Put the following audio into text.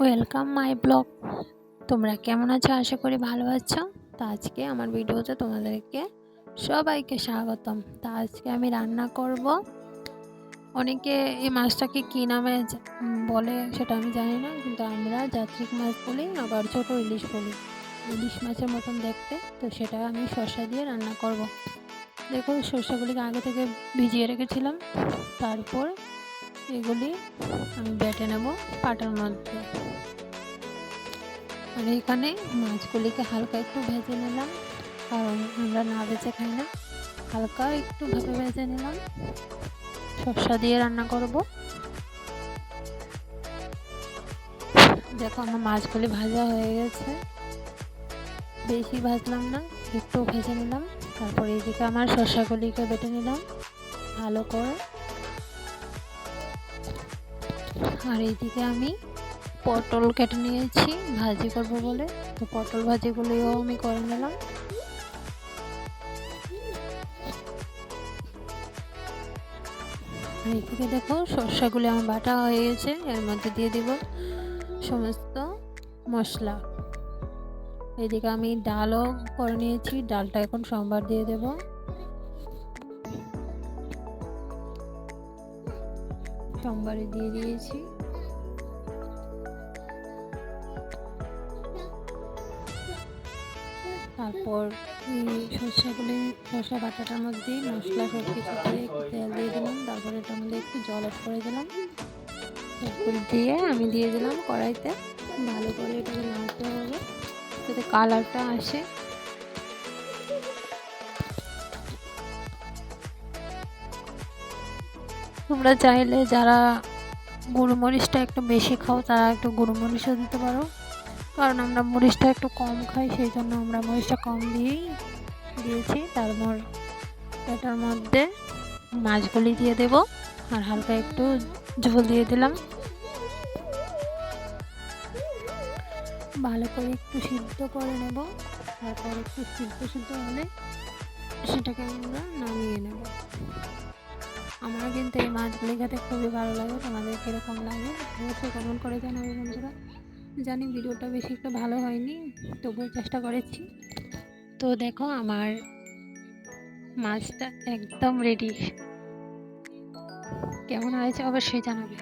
Welcome my blog তোমরা কেমন আছো? আশা করি ভালো আছো। তো আজকে আমার ভিডিওতে তোমাদেরকে সবাইকে স্বাগতম। তা আজকে আমি রান্না করব। অনেকে এই মাছটাকে কী নামে বলে সেটা আমি জানি না, কিন্তু আমরা যাত্রিক মাছ বলি, আবার ছোট ইলিশ বলি। ইলিশ মাছের মতন দেখতে। তো সেটা আমি শসা দিয়ে রান্না করব। দেখো, শসাগুলিকে আগে থেকে ভিজিয়ে রেখেছিলাম। তারপর এগুলি আমি বেটে নেব পাটার মধ্যে। আর এখানে মাছগুলিকে হালকা একটু ভেজে নিলাম, কারণ আমরা না ভেজে খাই না। হালকা একটু ভাবে ভেজে নিলাম। শসা দিয়ে রান্না করব। দেখো আমার মাছগুলি ভাজা হয়ে গেছে। বেশি ভাজলাম না, একটু ভেজে নিলাম। তারপর এদিকে আমার শসাগুলিকে বেটে নিলাম ভালো করে। আর এইদিকে আমি পটল কেটে নিয়েছি, ভাজি করব বলে। তো পটল ভাজিগুলিও আমি করে নিলাম। এইদিকে দেখো, সর্ষাগুলি আমার বাটা হয়ে গেছে। এর মধ্যে দিয়ে দিব সমস্ত মশলা। এইদিকে আমি ডালও করে নিয়েছি। ডালটা এখন সোমবার দিয়ে দেবো। সোমবারে দিয়ে দিয়েছি। তারপর সরষেগুলি সরষা বাটাটার মধ্যে মশলা সব কিছু দিয়ে একটু তেল দিয়ে দিলাম। তারপরে এটার মধ্যে একটু জল অ্যাড করে দিলাম। দিয়ে আমি দিয়ে দিলাম কড়াইতে। ভালো করে এটাকে নাড়তে হবে যাতে কালারটা আসে। তোমরা চাইলে যারা গুঁড়ো মরিচটা একটু বেশি খাও, তারা একটু গুঁড়ো মরিচও দিতে পারো। কারণ আমরা মরিচটা একটু কম খাই, সেই জন্য আমরা মরিচটা কম দিয়েই দিয়েছি। তারপর এটার মধ্যে মাছগুলি দিয়ে দেব আর হালকা একটু ঝোল দিয়ে দিলাম। ভালো করে একটু সিদ্ধ করে নেব। তারপর একটু সিদ্ধ সিদ্ধ হলে সেটাকে আমরা নামিয়ে নেব এই মাছগুলি খেতে খুবই ভালো লাগে, তোমাদের কীরকম লাগে? অবশ্যই কমেন্ট করে জানাবে বন্ধুরা। জানি ভিডিওটা বেশি একটু ভালো হয়নি, তবুও চেষ্টা করেছি। তো দেখো, আমার মাছটা একদম রেডি কেমন হয়েছে অবশ্যই জানাবে।